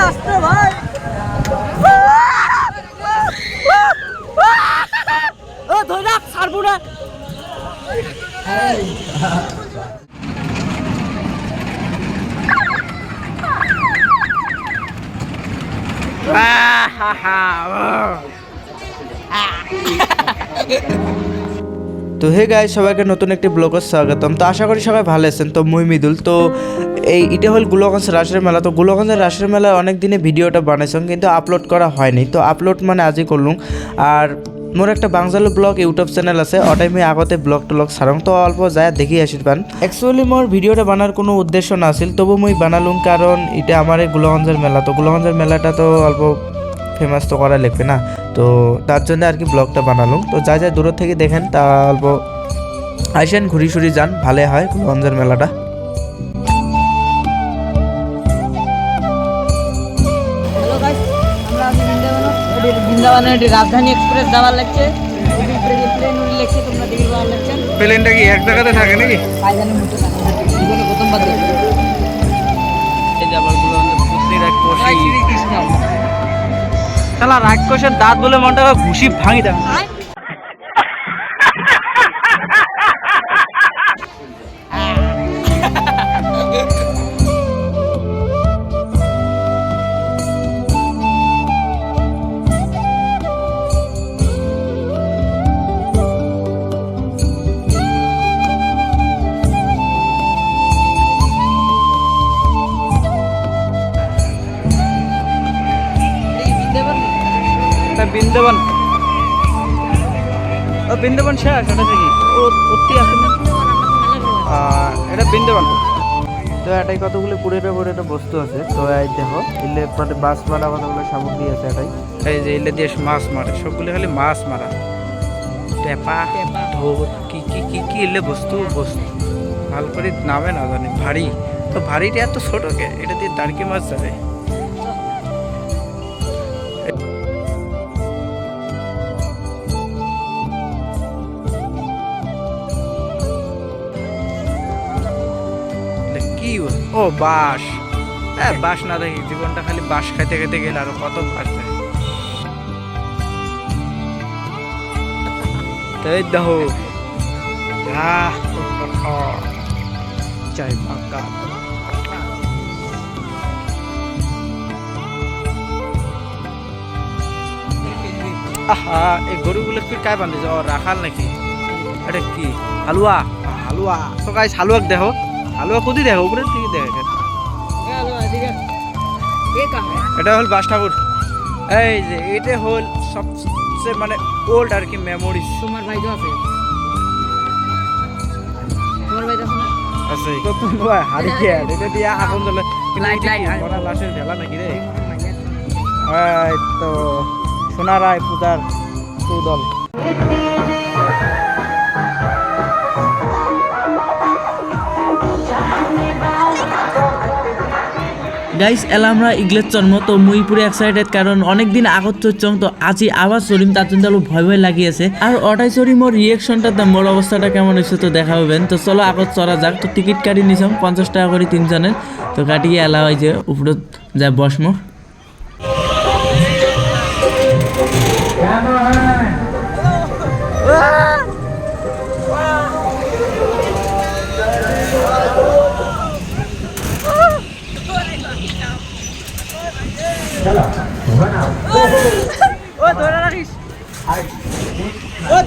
আসতে ভাই ও ধরে রাখ ছাড়বো না তো হে গাই সবাইকে নতুন একটি ব্লগের স্বাগতম। তো আশা করি সবাই ভালো আছেন। তো মুই মিদুল। তো এই এটা হল গুলগঞ্জ রাসের মেলা। তো গুলগঞ্জের রাসের মেলায় অনেক দিনে ভিডিওটা বানাইছিলাম কিন্তু আপলোড করা হয়নি। তো আপলোড মানে আজই করলুম। আর মোর একটা বাংজালো ব্লগ ইউটিউব চ্যানেল আছে, ওটাই আমি আগতে ব্লগ টলগ সারং তো অল্প যায় দেখি আসির পান। অ্যাকচুয়ালি মোর ভিডিওটা বানার কোনো উদ্দেশ্য না আছিল তবু মুই বানালুম কারণ এটা আমার এই গুলগঞ্জের মেলা। তো গুলগঞ্জের মেলাটা তো অল্প ফেমাস তো করা লাগবে না। তো তার জন্য আর কি ব্লগটা বানালাম। তো যা যা দূর থেকে দেখেন তা অল্প আইসেন ঘুরি সুরি যান ভালো হয় গঞ্জের মেলাটা। রাজধানী এক্সপ্রেস যাওয়ার লাগছে। এটি উপরে যে প্লেন উড়ে লাগছে তোমরা দেখে যাওয়ার লাগছে। প্লেনটা কি এক জায়গাতে থাকে নাকি? জীবনে প্রথমবার কৃষ্ণ শালা রাক্ষসের দাঁত বলে মনটা ঘুষি ভাঙি দেয়। বৃন্দাবন। ও বৃন্দাবন শেষ এটা থেকে ও অতি আছে না? এটা বৃন্দাবন। তো এটাই কতগুলো পুরেটা পুরেটা বস্তু আছে। তো এই দেখো ইলে মানে মাছ মারা কতগুলো সামগ্রী আছে এটাই। এই যে ইলে দিয়ে মাছ মারে সবগুলো খালি মাছ মারা। টেপা। ঢোল কি কি কি কি ইলে বস্তু বস্তু। ভালো করে নামে না জানি ভারী। তো ভারীটা এত ছোট কে? এটা দিয়ে দাঁড়কি মাছ যাবে কি ও- বাস হ্যাঁ বাঁশ না দেখি জীবনটা খালি বাঁশ খাইতে খেতে গেলে আরও কত বাঁশ দেখে তো এই দেখো আহ, জয় আহা এই গরুগুলো কি কায় বান্ধিছে ও রাখাল নাকি? এটা কি? হালুয়া? হালুয়া। তো গাইস হালুয়াক দেখো। হালুয়া কুদি দেখো উপরে থেকে দেখো এটা হল বাস ঠাকুর। এই যে এটা হল সবচেয়ে মানে ওল্ড আর কি মেমোরিজ তোমার ভাই তো আছে। তোমার ভাই তো আছে তো তোমার হারিয়ে এটা দিয়ে আগুন জ্বলে। light, light. মরা লাশের ভেলা নাকি রে? এই। তো সোনারায় পূজার চৌদল গাইস এলা আমরা ইগলের জন্ম, তো মুই পুরো এক্সাইটেড কারণ অনেক দিন আগত চলছং তো আজি আবার চড়িম তার জন্য আলো ভয় ভয় লাগিয়েছে আর অটাই চড়ি মোর রিয়েকশনটা দাম মোর অবস্থাটা কেমন হয়েছে তো দেখা হবেন তো চলো, আগত চড়া যাক। তো টিকিট কাটি নিছাম, পঞ্চাশ টাকা করে তিনজনের। তো কাটিয়ে এলা হয় যে, উপরত যায় বসমো।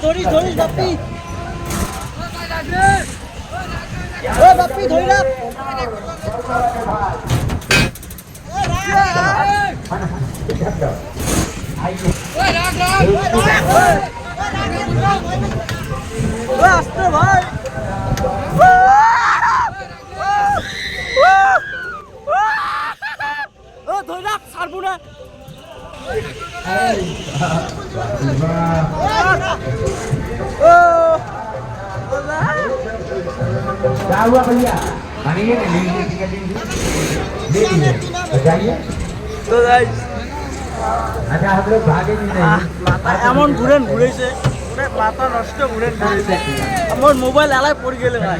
ধরিস ধরিস বাপ্পি ও বাপ্পি ধরে রাখ আসতে ভাই ও ধরে রাখ ছাড়বো না क्या हुआ भैया आनिए ना लीजिए टिकट लीजिए ले लीजिए बताइए তো গাইস अच्छा हम लोग भागे भी नहीं মাথা এমন ঘুরেন ঘুরেছে মাথা নষ্ট ঘুরে আমার মোবাইল এলাই পড়ে গেলে ভাই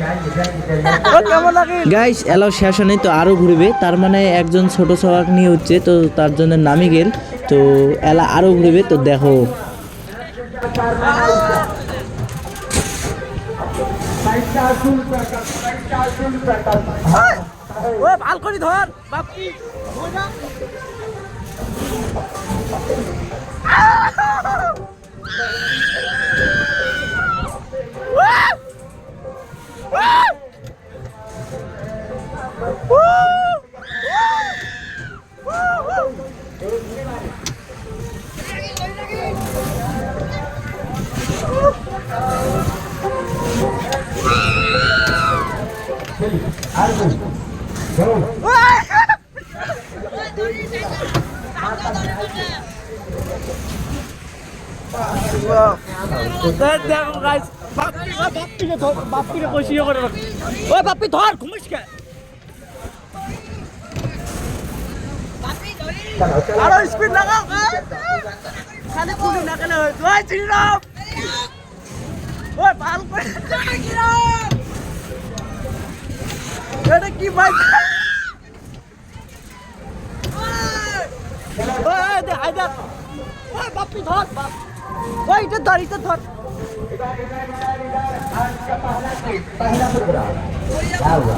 ও কেমন লাগে গাইস এলাও শেষ নেই তো আরও ঘুরবে তার মানে একজন ছোট সবাক নিয়ে হচ্ছে তো তার জন্য নামি গেল তো এলা আরও ঘুরবে তো দেখো। ও ভালো করে ধর বাপি। দেখো গাইস বাপ্পি বাপ্পিকে ধর বাপ্পিকে কষিয়ে করে ওই বাপ্পি ধর ঘুমিস কে আরো স্পিড লাগাও খালি পুলি না কেন ওই চিরাম ওই ভাল করে এটা কি ভাই ওই দে আই দেখ ওই বাপ্পি ধর বাপ ওই এটা ধর এটা ধর पहला प्रोग्राम क्या हुआ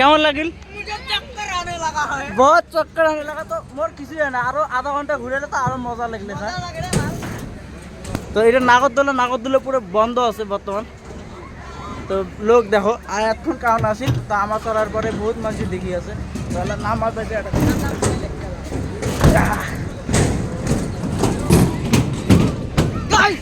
কেমন লাগিল? বহুত চক্কর আনে লাগা তো মোর কিছু হয় না আরও আধা ঘণ্টা ঘুরে তো আরও মজা লাগলে হ্যাঁ তো এটা নাগরদোলা নাগরদোলা পুরো বন্ধ আছে বর্তমান তো লোক দেখো আর এতক্ষণ কারণ আসিল তো আমার চলার পরে বহুত মানুষ দেখি আছে। তাহলে নাম আছে এটা। ওই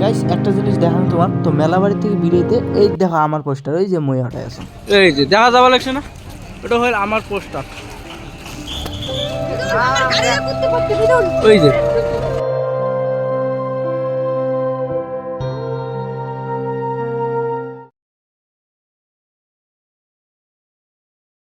গাইস একটা জিনিস দেখানো তোমার। তো মেলা বাড়ি থেকে বেরিয়েতে এই দেখো আমার পোস্টার ওই যে মই হটায় আছে। এই যে দেখা যাওয়া লাগছে না? ওটা হল আমার পোস্টার ওই যে।